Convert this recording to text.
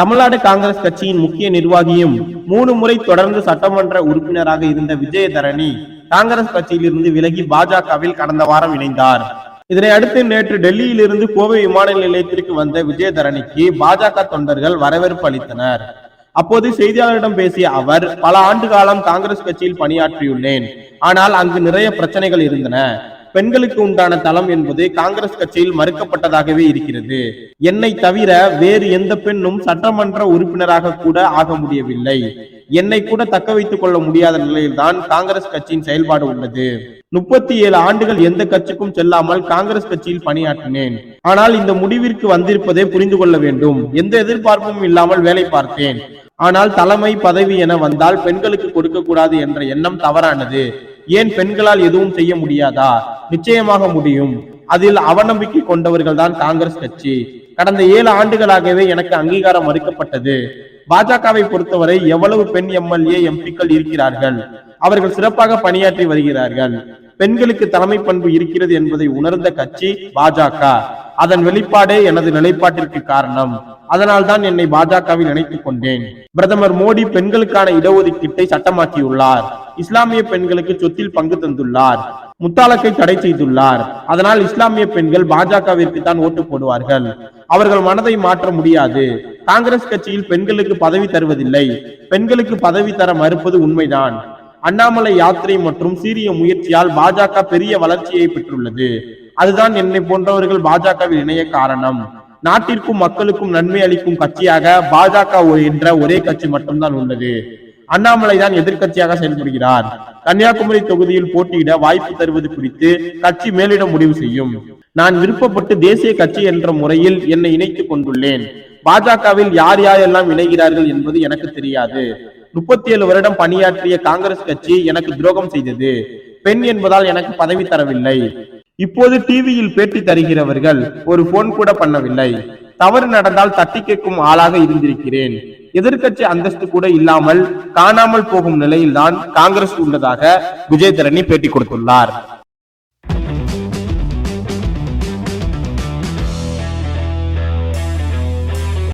தமிழ்நாடு காங்கிரஸ் கட்சியின் முக்கிய நிர்வாகியும் மூணு முறை தொடர்ந்து சட்டமன்ற உறுப்பினராக இருந்த விஜயதரணி காங்கிரஸ் கட்சியிலிருந்து விலகி பாஜகவில் கடந்த வாரம் இணைந்தார். இதனை அடுத்து நேற்று டெல்லியில் இருந்து கோவை விமான நிலையத்திற்கு வந்த விஜயதரணிக்கு பாஜக தொண்டர்கள் வரவேற்பு அளித்தனர். அப்போது செய்தியாளரிடம் பேசிய அவர் பல ஆண்டு காலம் காங்கிரஸ் கட்சியில் பணியாற்றியுள்ளேன். ஆனால் அங்கு நிறைய பிரச்சனைகள் இருந்தன. பெண்களுக்கு உண்டான தளம் என்பது காங்கிரஸ் கட்சியில் மறுக்கப்பட்டதாகவே இருக்கிறது. என்னை தவிர வேறு எந்த பெண்ணும் சட்டமன்ற உறுப்பினராக கூட ஆக முடியவில்லை. என்னை கூட தக்க வைத்துக் கொள்ள முடியாத நிலையில்தான் காங்கிரஸ் கட்சியின் செயல்பாடு உள்ளது. முப்பத்தி ஏழு ஆண்டுகள் எந்த கட்சிக்கும் செல்லாமல் காங்கிரஸ் கட்சியில் பணியாற்றினேன். ஆனால் இந்த முடிவிற்கு வந்திருப்பதை புரிந்து கொள்ள வேண்டும். எந்த எதிர்பார்ப்பும் இல்லாமல் வேலை பார்த்தேன். ஆனால் தலைமை பதவி என வந்தால் பெண்களுக்கு கொடுக்க கூடாது என்ற எண்ணம் தவறானது. ஏன் பெண்களால் எதுவும் செய்ய முடியாதா? நிச்சயமாக முடியும். அதில் அவநம்பிக்கை கொண்டவர்கள் தான் காங்கிரஸ் கட்சி. கடந்த ஏழு ஆண்டுகளாகவே எனக்கு அங்கீகாரம் மறுக்கப்பட்டது பாஜகவை பொறுத்தவரை எவ்வளவு பெண் எம்எல்ஏ எம்பிக்கள் இருக்கிறார்கள்? அவர்கள் சிறப்பாக பணியாற்றி வருகிறார்கள். பெண்களுக்கு தலைமை பண்பு இருக்கிறது என்பதை உணர்ந்த கட்சி பாஜக. அதன் வெளிப்பாடே எனது நிலைப்பாட்டிற்கு காரணம். அதனால் தான் என்னை பாஜகவில் இணைத்துக் கொண்டேன். பிரதமர் மோடி பெண்களுக்கான இடஒதுக்கீட்டை சட்டமாக்கியுள்ளார். இஸ்லாமிய பெண்களுக்கு சொத்தில் பங்கு தந்துள்ளார். முத்தாலக்கை தடை செய்துள்ளார். அதனால் இஸ்லாமிய பெண்கள் பாஜகவிற்கு தான் ஓட்டு போடுவார்கள். அவர்கள் மனதை மாற்ற முடியாது. காங்கிரஸ் கட்சியில் பெண்களுக்கு பதவி தருவதில்லை. பெண்களுக்கு பதவி தர மறுப்பது உண்மைதான். அண்ணாமலை யாத்திரை மற்றும் சீரிய முயற்சியால் பாஜக பெரிய வளர்ச்சியை பெற்றுள்ளது. அதுதான் என்னை போன்றவர்கள் பாஜகவில் இணைய காரணம். நாட்டிற்கும் மக்களுக்கும் நன்மை அளிக்கும் கட்சியாக பாஜக என்ற ஒரே கட்சி மட்டும்தான் உள்ளது. அண்ணாமலை தான் எதிர்கட்சியாக செயல்படுகிறார். கன்னியாகுமரி தொகுதியில் போட்டியிட வாய்ப்பு தருவது குறித்து கட்சி மேலிடம் முடிவு செய்யும். நான் விருப்பப்பட்டு தேசிய கட்சி என்ற முறையில் என்னை இணைத்துக் கொண்டுள்ளேன். பாஜகவில் யார் யாரெல்லாம் இணைகிறார்கள் என்பது எனக்கு தெரியாது. முப்பத்தி ஏழு வருடம் பணியாற்றிய காங்கிரஸ் கட்சி எனக்கு துரோகம் செய்தது. பெண் என்பதால் எனக்கு பதவி தரவில்லை. இப்போது டிவியில் பேட்டி தருகிறவர்கள் ஒரு போன் கூட பண்ணவில்லை. தவறு நடந்தால் தட்டி கேட்கும் ஆளாக இருந்திருக்கிறேன். எதிர்க்கட்சி அந்தஸ்து கூட இல்லாமல் காணாமல் போகும் நிலையில்தான் காங்கிரஸ் உள்ளதாக விஜயதரணி பேட்டி கொடுத்துள்ளார்.